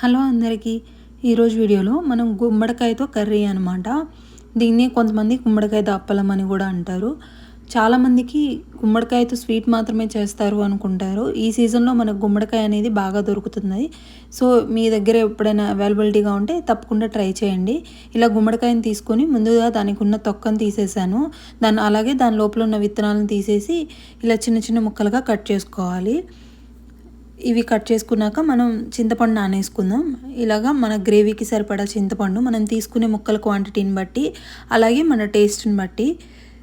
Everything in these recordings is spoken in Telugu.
హలో అందరికీ. ఈరోజు వీడియోలో మనం గుమ్మడికాయతో కర్రీ అనమాట దీన్ని కొంతమంది గుమ్మడికాయ అప్పలం అని కూడా అంటారు. చాలామందికి గుమ్మడికాయతో స్వీట్ మాత్రమే చేస్తారు అనుకుంటారు. ఈ సీజన్లో మనకు గుమ్మడికాయ అనేది బాగా దొరుకుతుంది. సో మీ దగ్గర ఎప్పుడైనా అవైలబిలిటీగా ఉంటే తప్పకుండా ట్రై చేయండి. ఇలా గుమ్మడికాయని తీసుకొని ముందుగా దానికి ఉన్న తొక్కను తీసేసాను. దాన్ని అలాగే దాని లోపల ఉన్న విత్తనాలను తీసేసి ఇలా చిన్న చిన్న ముక్కలుగా కట్ చేసుకోవాలి. ఇవి కట్ చేసుకున్నాక మనం చింతపండు నానేసుకుందాం. ఇలాగా మన గ్రేవీకి సరిపడా చింతపండు మనం తీసుకునే ముక్కల క్వాంటిటీని బట్టి అలాగే మన టేస్ట్ని బట్టి.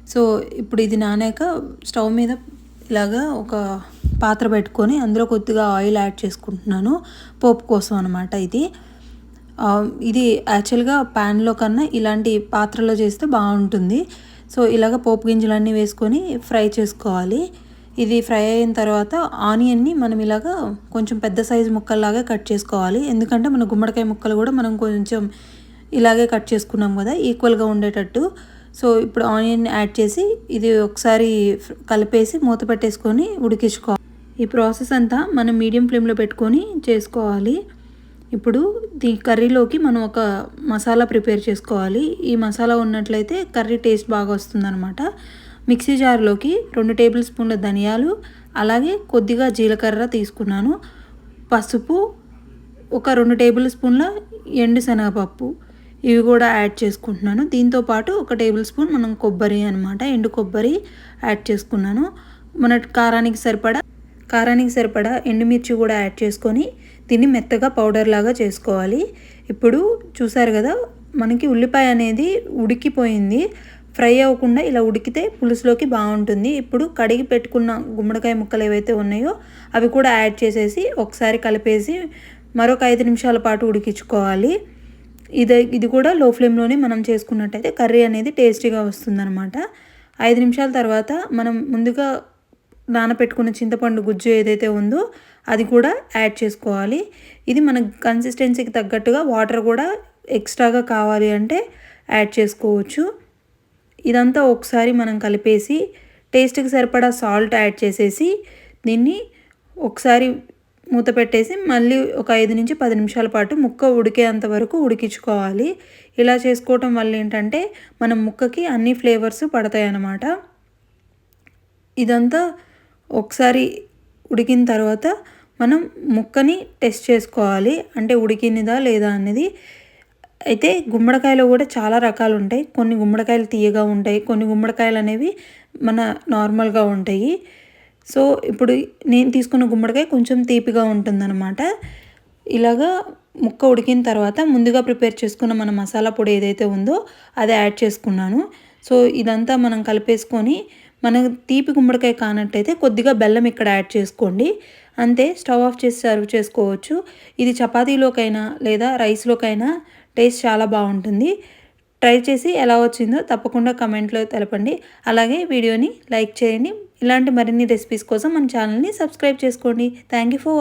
సో ఇప్పుడు ఇది నానాక స్టవ్ మీద ఇలాగా ఒక పాత్ర పెట్టుకొని అందులో కొద్దిగా ఆయిల్ యాడ్ చేసుకుంటున్నాను. పోపు కోసం అనమాట ఇది. ఇది యాక్చువల్గా ప్యాన్లో కన్నా ఇలాంటి పాత్రలో చేస్తే బాగుంటుంది. సో ఇలాగ పోపు గింజలన్నీ వేసుకొని ఫ్రై చేసుకోవాలి. ఇది ఫ్రై అయిన తర్వాత ఆనియన్ని మనం ఇలాగా కొంచెం పెద్ద సైజు ముక్కల్లాగా కట్ చేసుకోవాలి. ఎందుకంటే మన గుమ్మడికాయ ముక్కలు కూడా మనం కొంచెం ఇలాగే కట్ చేసుకున్నాం కదా ఈక్వల్గా ఉండేటట్టు. సో ఇప్పుడు ఆనియన్ యాడ్ చేసి ఇది ఒకసారి కలిపేసి మూత పెట్టేసుకొని ఉడికించుకోవాలి. ఈ ప్రాసెస్ అంతా మనం మీడియం ఫ్లేమ్లో పెట్టుకొని చేసుకోవాలి. ఇప్పుడు దీ కర్రీలోకి మనం ఒక మసాలా ప్రిపేర్ చేసుకోవాలి. ఈ మసాలా ఉన్నట్లయితే కర్రీ టేస్ట్ బాగా వస్తుందన్నమాట. మిక్సీ జార్లోకి రెండు టేబుల్ స్పూన్ల ధనియాలు అలాగే కొద్దిగా జీలకర్ర తీసుకున్నాను. పసుపు ఒక రెండు టేబుల్ స్పూన్ల ఎండు శనగపప్పు. ఇవి కూడా యాడ్ చేసుకుంటున్నాను. దీంతో పాటు ఒక టేబుల్ స్పూన్ మనం కొబ్బరి అనమాట ఎండు కొబ్బరి యాడ్ చేసుకున్నాను. మన కారానికి సరిపడా కారానికి సరిపడా ఎండుమిర్చి కూడా యాడ్ చేసుకొని దీన్ని మెత్తగా పౌడర్ లాగా చేసుకోవాలి. ఇప్పుడు చూసారు కదా మనకి ఉల్లిపాయ అనేది ఉడికిపోయింది. ఫ్రై అవ్వకుండా ఇలా ఉడికితే పులుసులోకి బాగుంటుంది. ఇప్పుడు కడిగి పెట్టుకున్న గుమ్మడికాయ ముక్కలు ఏవైతే ఉన్నాయో అవి కూడా యాడ్ చేసేసి ఒకసారి కలిపేసి మరొక ఐదు నిమిషాల పాటు ఉడికించుకోవాలి. ఇది ఇది కూడా లో ఫ్లేమ్లోనే మనం చేసుకున్నట్టయితే కర్రీ అనేది టేస్టీగా వస్తుందన్నమాట. ఐదు నిమిషాల తర్వాత మనం ముందుగా నానపెట్టుకున్న చింతపండు గుజ్జు ఏదైతే ఉందో అది కూడా యాడ్ చేసుకోవాలి. ఇది మన కన్సిస్టెన్సీకి తగ్గట్టుగా వాటర్ కూడా ఎక్స్ట్రాగా కావాలి అంటే యాడ్ చేసుకోవచ్చు. ఇదంతా ఒకసారి మనం కలిపేసి టేస్ట్కి సరిపడా సాల్ట్ యాడ్ చేసేసి దీన్ని ఒకసారి మూత పెట్టేసి మళ్ళీ ఒక ఐదు నుంచి పది నిమిషాల పాటు ముక్క ఉడికేంత వరకు ఉడికించుకోవాలి. ఇలా చేసుకోవటం వల్ల ఏంటంటే మనం ముక్కకి అన్ని ఫ్లేవర్స్ పడతాయి అన్నమాట ఇదంతా ఒకసారి ఉడికిన తర్వాత మనం ముక్కని టెస్ట్ చేసుకోవాలి. అంటే ఉడికినదా లేదా అనేది అయితే గుమ్మడికాయలో కూడా చాలా రకాలు ఉంటాయి. కొన్ని గుమ్మడికాయలు తీయగా ఉంటాయి. కొన్ని గుమ్మడికాయలు అనేవి మన నార్మల్గా ఉంటాయి. సో ఇప్పుడు నేను తీసుకున్న గుమ్మడికాయ కొంచెం తీపిగా ఉంటుందన్నమాట. ఇలాగా ముక్క ఉడికిన తర్వాత ముందుగా ప్రిపేర్ చేసుకున్న మన మసాలా పొడి ఏదైతే ఉందో అది యాడ్ చేసుకున్నాను. సో ఇదంతా మనం కలిపేసుకొని మన తీపి గుమ్మడికాయ కానట్టయితే కొద్దిగా బెల్లం ఇక్కడ యాడ్ చేసుకోండి. అంతే స్టవ్ ఆఫ్ చేసి సర్వ్ చేసుకోవచ్చు. ఇది చపాతీలోకైనా లేదా రైస్లోకైనా టేస్ట్ చాలా బాగుంటుంది. ట్రై చేసి ఎలా వచ్చిందో తప్పకుండా కమెంట్లో తెలపండి. అలాగే వీడియోని లైక్ చేయండి. ఇలాంటి మరిన్ని రెసిపీస్ కోసం మన ఛానల్ని సబ్స్క్రైబ్ చేసుకోండి. Thank you for